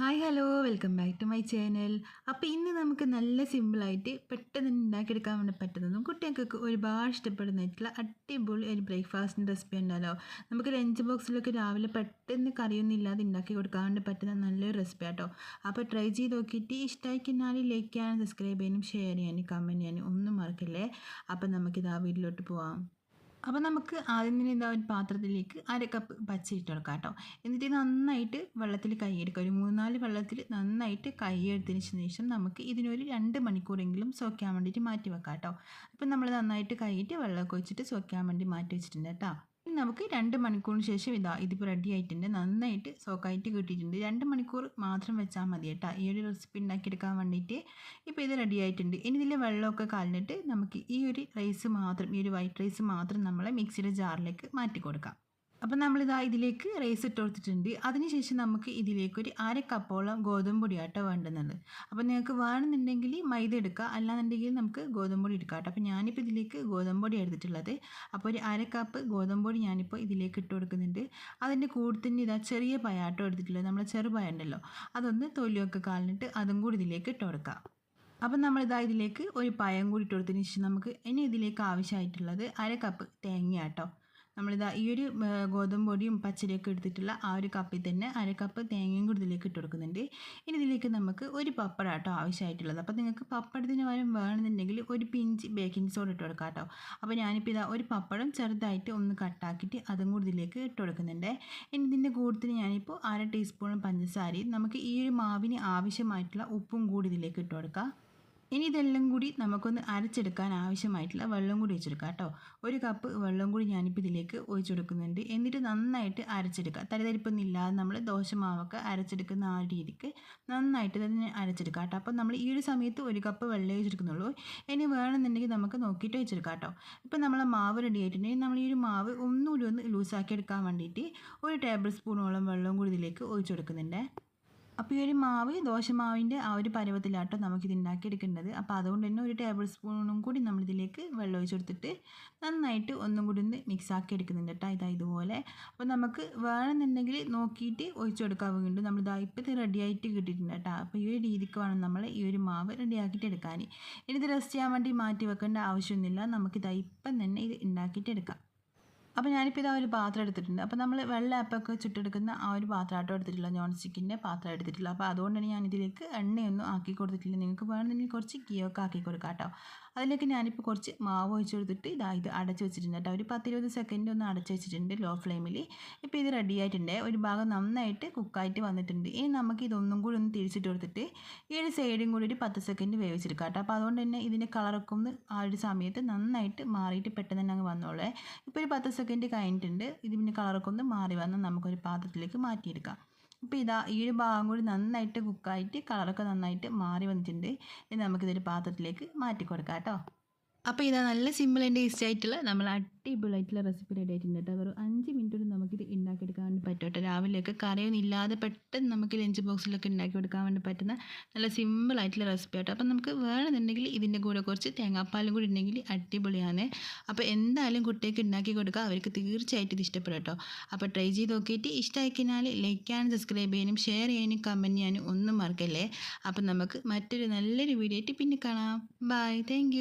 Hi hello welcome back to my channel അപ്പോൾ ഇന്ന് നമുക്ക് നല്ല സിമ്പിളായിട്ട് പെട്ടെന്ന് ഉണ്ടാക്കിയെടുക്കാൻ വേണ്ടി പറ്റുന്നതും കുട്ടികൾക്ക് ഒരുപാട് ഇഷ്ടപ്പെടുന്നതായിട്ടുള്ള അടിപൊളി ഒരു ബ്രേക്ക്ഫാസ്റ്റിന്റെ റെസിപ്പി ഉണ്ടല്ലോ. നമുക്ക് ലഞ്ച് ബോക്സിലൊക്കെ രാവിലെ പെട്ടെന്ന് കറിയൊന്നും ഇല്ലാതെ ഉണ്ടാക്കി കൊടുക്കാൻ വേണ്ടി പറ്റുന്ന നല്ലൊരു റെസിപ്പി ആട്ടോ. അപ്പോൾ ട്രൈ ചെയ്ത് നോക്കിയിട്ട് ഇഷ്ടമായിക്കുന്നാൽ ലൈക്ക് ചെയ്യാനും സബ്സ്ക്രൈബ് ചെയ്യാനും ഷെയർ ചെയ്യാനും കമന്റ് ചെയ്യാനും ഒന്നും മറക്കില്ലേ? അപ്പോൾ നമുക്കിത് ആ വീട്ടിലോട്ട് പോവാം. അപ്പോൾ നമുക്ക് ആദ്യം തന്നെ എന്താ ഒരു പാത്രത്തിലേക്ക് അര കപ്പ് പച്ച ഇട്ട് കൊടുക്കാം കേട്ടോ. എന്നിട്ട് നന്നായിട്ട് വെള്ളത്തിൽ കൈയെടുക്കുക ഒരു മൂന്നാൽ വെള്ളത്തിൽ നന്നായിട്ട് കൈയെടുത്തതിന് ശേഷം നമുക്ക് ഇതിനൊരു രണ്ട് മണിക്കൂറെങ്കിലും സോക്കാൻ വേണ്ടിയിട്ട് മാറ്റി വെക്കാം കേട്ടോ. അപ്പം നമ്മൾ നന്നായിട്ട് കൈയിട്ട് വെള്ളമൊക്കെ ഒഴിച്ചിട്ട് സോക്കാൻ വേണ്ടി മാറ്റി വെച്ചിട്ടുണ്ട് കേട്ടോ. നമുക്ക് രണ്ട് മണിക്കൂറിന് ശേഷം ഇതാ ഇതിപ്പോൾ റെഡി ആയിട്ടുണ്ട്. നന്നായിട്ട് സോക്കായിട്ട് കിട്ടിയിട്ടുണ്ട്. രണ്ട് മണിക്കൂർ മാത്രം വെച്ചാൽ മതി കേട്ടോ. ഈ ഒരു റെസിപ്പി ഉണ്ടാക്കിയെടുക്കാൻ വേണ്ടിയിട്ട് ഇപ്പോൾ ഇത് റെഡി ആയിട്ടുണ്ട്. ഇനി ഇതിൽ വെള്ളമൊക്കെ കളഞ്ഞിട്ട് നമുക്ക് ഈ ഒരു റൈസ് മാത്രം ഈ ഒരു വൈറ്റ് റൈസ് മാത്രം നമ്മളെ മിക്സിയുടെ ജാറിലേക്ക് മാറ്റി കൊടുക്കാം അപ്പോൾ നമ്മളിതാ ഇതിലേക്ക് റൈസ് ഇട്ട് കൊടുത്തിട്ടുണ്ട്. അതിനുശേഷം നമുക്ക് ഇതിലേക്ക് ഒരു അര കപ്പോളം ഗോതമ്പ് പൊടിയാട്ടോ വേണ്ടുന്നുണ്ട് അപ്പോൾ നിങ്ങൾക്ക് വേണമെന്നുണ്ടെങ്കിൽ മൈദ എടുക്കുക. അല്ലാന്നുണ്ടെങ്കിൽ നമുക്ക് ഗോതമ്പ് പൊടി എടുക്കാം കേട്ടോ. അപ്പോൾ ഞാനിപ്പോൾ ഇതിലേക്ക് ഗോതമ്പ് പൊടി എടുത്തിട്ടുള്ളത്. അപ്പോൾ ഒരു അര കപ്പ് ഗോതമ്പ് പൊടി ഞാനിപ്പോൾ ഇതിലേക്ക് ഇട്ട് കൊടുക്കുന്നുണ്ട്. അതിന്റെ കൂടുതൽ ഇതാ ചെറിയ പയാട്ടോ എടുത്തിട്ടുള്ളത്. നമ്മൾ ചെറുപയ ഉണ്ടല്ലോ. അതൊന്ന് തൊലിയൊക്കെ കളഞ്ഞിട്ട് അതും കൂടി ഇതിലേക്ക് ഇട്ട് കൊടുക്കാം. അപ്പം നമ്മളിതാ ഇതിലേക്ക് ഒരു പയം കൂടി ഇട്ട് കൊടുത്തതിന് ശേഷം നമുക്ക് ഇനി ഇതിലേക്ക് ആവശ്യമായിട്ടുള്ളത് അര കപ്പ് തേങ്ങ കേട്ടോ നമ്മളിതാ ഈ ഒരു ഗോതമ്പ് പൊടിയും പച്ചരിയൊക്കെ എടുത്തിട്ടുള്ള ആ ഒരു കപ്പിൽ തന്നെ അര കപ്പ് തേങ്ങയും കൂടി ഇതിലേക്ക് ഇട്ട് കൊടുക്കുന്നുണ്ട്. ഇനി ഇതിലേക്ക് നമുക്ക് ഒരു പപ്പട കേട്ടോ ആവശ്യമായിട്ടുള്ളത്. അപ്പോൾ നിങ്ങൾക്ക് പപ്പടത്തിന് പകരം വേണമെന്നുണ്ടെങ്കിൽ ഒരു പിഞ്ച് ബേക്കിംഗ് സോഡ ഇട്ട് കൊടുക്കാം കേട്ടോ അപ്പോൾ ഞാനിപ്പോൾ ഇതാ ഒരു പപ്പടം ചെറുതായിട്ട് ഒന്ന് കട്ടാക്കിയിട്ട് അതും കൂടി ഇതിലേക്ക് ഇട്ട് കൊടുക്കുന്നുണ്ട്. ഇനി ഇതിന്റെ കൂട്ടത്തിൽ ഞാനിപ്പോൾ അര ടീസ്പൂൺ പഞ്ചസാരയും നമുക്ക് ഈ ഒരു മാവിന് ആവശ്യമായിട്ടുള്ള ഉപ്പും കൂടി ഇതിലേക്ക് ഇട്ട് കൊടുക്കാം. ഇനി ഇതെല്ലാം കൂടി നമുക്കൊന്ന് അരച്ചെടുക്കാൻ ആവശ്യമായിട്ടുള്ള വെള്ളം കൂടി വെച്ചെടുക്കുക കേട്ടോ. ഒരു കപ്പ് വെള്ളം കൂടി ഞാനിപ്പോൾ ഇതിലേക്ക് ഒഴിച്ചു കൊടുക്കുന്നുണ്ട് എന്നിട്ട് നന്നായിട്ട് അരച്ചെടുക്കുക തരിതരിപ്പൊന്നും ഇല്ലാതെ നമ്മൾ ദോശമാവൊക്കെ അരച്ചെടുക്കുന്ന ആ രീതിക്ക് നന്നായിട്ട് തന്നെ അരച്ചെടുക്കാം കേട്ടോ. അപ്പോൾ നമ്മൾ ഈ ഒരു സമയത്ത് ഒരു കപ്പ് വെള്ളം ഒഴിച്ചെടുക്കുന്നുള്ളൂ. ഇനി വേണമെന്നുണ്ടെങ്കിൽ നമുക്ക് നോക്കിയിട്ട് വെച്ചെടുക്കാം കേട്ടോ. ഇപ്പോൾ നമ്മളെ മാവ് റെഡി ആയിട്ടുണ്ടെങ്കിൽ നമ്മൾ ഈ ഒരു മാവ് ഒന്നുകൂടി ഒന്ന് ലൂസാക്കി എടുക്കാൻ വേണ്ടിയിട്ട് ഒരു ടേബിൾ സ്പൂണോളം വെള്ളം കൂടി ഇതിലേക്ക് ഒഴിച്ചു കൊടുക്കുന്നുണ്ട് അപ്പോൾ ഈ ഒരു മാവ് ദോശമാവിന്റെ ആ ഒരു പരുവത്തിലാട്ടോ നമുക്കിത് ഉണ്ടാക്കിയെടുക്കേണ്ടത് അപ്പോൾ അതുകൊണ്ട് തന്നെ ഒരു ടേബിൾ സ്പൂണും കൂടി നമ്മളിതിലേക്ക് വെള്ളം ഒഴിച്ച് കൊടുത്തിട്ട് നന്നായിട്ട് ഒന്നും കൂടി ഒന്ന് മിക്സ് ആക്കി എടുക്കുന്നുണ്ട് കേട്ടോ ഇതാ ഇതുപോലെ. അപ്പോൾ നമുക്ക് വേണമെന്നുണ്ടെങ്കിൽ നോക്കിയിട്ട് ഒഴിച്ചു കൊടുക്കാൻ വേണ്ടി നമ്മൾ ഇതാ ഇപ്പോൾ ഇത് റെഡി ആയിട്ട് കിട്ടിയിട്ടുണ്ട് കേട്ടോ അപ്പോൾ ഈ ഒരു രീതിക്ക് വേണം നമ്മൾ ഈ ഒരു മാവ് റെഡി ആക്കിയിട്ട് എടുക്കാൻ ഇനി ഇത് റെസ്റ്റ് ചെയ്യാൻ വേണ്ടി മാറ്റി വെക്കേണ്ട ആവശ്യമൊന്നുമില്ല. നമുക്കിതാ ഇപ്പം തന്നെ ഇത് ഉണ്ടാക്കിയിട്ട് എടുക്കാം അപ്പോൾ ഞാനിപ്പോൾ ഇതാ ഒരു പാത്രം എടുത്തിട്ടുണ്ട്. അപ്പോൾ നമ്മൾ വെള്ള അപ്പൊക്കെ ചുട്ടെടുക്കുന്ന ആ ഒരു പാത്രമാട്ടോ എടുത്തിട്ടുള്ള. നോൺ സ്റ്റിക്കിന്റെ പാത്രം എടുത്തിട്ടില്ല അപ്പോൾ അതുകൊണ്ട് തന്നെ ഞാൻ ഇതിലേക്ക് എണ്ണയൊന്നും ആക്കി കൊടുത്തിട്ടില്ല. നിങ്ങൾക്ക് വേണമെന്നുണ്ടെങ്കിൽ കുറച്ച് ഗിയൊക്കെ ആക്കി കൊടുക്കാം കേട്ടോ അതിലേക്ക് ഞാനിപ്പോൾ കുറച്ച് മാവ് ഒഴിച്ച് കൊടുത്തിട്ട് ഇതാ ഇത് അടച്ച് വെച്ചിട്ടുണ്ട് കേട്ടോ. ഒരു പത്തിരുപത് സെക്കൻഡ് ഒന്ന് അടച്ച് വെച്ചിട്ടുണ്ട് ലോ ഫ്ലെയിമിൽ ഇപ്പോൾ ഇത് റെഡി ആയിട്ടുണ്ട്. ഒരു ഭാഗം നന്നായിട്ട് കുക്കായിട്ട് വന്നിട്ടുണ്ട്. ഇനി നമുക്ക് ഇതൊന്നും കൂടി ഒന്ന് തിരിച്ചിട്ട് കൊടുത്തിട്ട് ഈ ഒരു സൈഡും കൂടി ഒരു പത്ത് സെക്കൻഡ് വേവിച്ചെടുക്കാം കേട്ടോ. അപ്പോൾ അതുകൊണ്ട് തന്നെ ഇതിന്റെ കളറൊക്കെ ഒന്ന് ആ ഒരു സമയത്ത് നന്നായിട്ട് മാറിയിട്ട് പെട്ടെന്ന് തന്നെ അങ്ങ് വന്നോളേ. ഇപ്പോൾ ഒരു പത്ത് സെക്കൻഡ് കഴിഞ്ഞിട്ടുണ്ട് ഇതിന്റെ കളറൊക്കെ ഒന്ന് മാറി വന്ന് നമുക്കൊരു പാത്രത്തിലേക്ക് മാറ്റിയെടുക്കാം. അപ്പോൾ ഇതാ ഈ ഒരു ഭാഗം കൂടി നന്നായിട്ട് കുക്കായിട്ട് കളറൊക്കെ നന്നായിട്ട് മാറി വന്നിട്ടുണ്ട്. ഇനി നമുക്കിതൊരു പാത്രത്തിലേക്ക് മാറ്റി കൊടുക്കാം കേട്ടോ. അപ്പോൾ ഇതാ നല്ല സിമ്പിൾ ആൻഡ് ടേസ്റ്റ് ആയിട്ടുള്ള നമ്മൾ അടിപൊളിയായിട്ടുള്ള റെസിപ്പി റെഡി ആയിട്ടുണ്ട് കേട്ടോ. വെറും അഞ്ച് മിനിറ്റ് കൊണ്ട് നമുക്കിത് ഉണ്ടാക്കിയെടുക്കാൻ വേണ്ടി പറ്റും കേട്ടോ. രാവിലെയൊക്കെ കറിയൊന്നും ഇല്ലാതെ പെട്ടെന്ന് നമുക്ക് ലഞ്ച് ബോക്സിലൊക്കെ ഉണ്ടാക്കി കൊടുക്കാൻ വേണ്ടി പറ്റുന്ന നല്ല സിമ്പിൾ ആയിട്ടുള്ള റെസിപ്പി കേട്ടോ അപ്പോൾ നമുക്ക് വേണമെന്നുണ്ടെങ്കിൽ ഇതിന്റെ കൂടെ കുറച്ച് തേങ്ങാപ്പാലും കൂടി ഉണ്ടെങ്കിൽ അടിപൊളിയാണ്. അപ്പോൾ എന്തായാലും കുട്ടികൾക്ക് ഉണ്ടാക്കി കൊടുക്കുക അവർക്ക് തീർച്ചയായിട്ടും ഇത് ഇഷ്ടപ്പെടും കേട്ടോ. അപ്പോൾ ട്രൈ ചെയ്ത് നോക്കിയിട്ട് ഇഷ്ടമായി കഴിഞ്ഞാൽ ലൈക്ക് ചെയ്യാനും സബ്സ്ക്രൈബ് ചെയ്യാനും ഷെയർ ചെയ്യാനും കമന്റ് ചെയ്യാനും ഒന്നും മറക്കല്ലേ. അപ്പോൾ നമുക്ക് മറ്റൊരു നല്ലൊരു വീഡിയോ ആയിട്ട് പിന്നെ കാണാം. Bye thank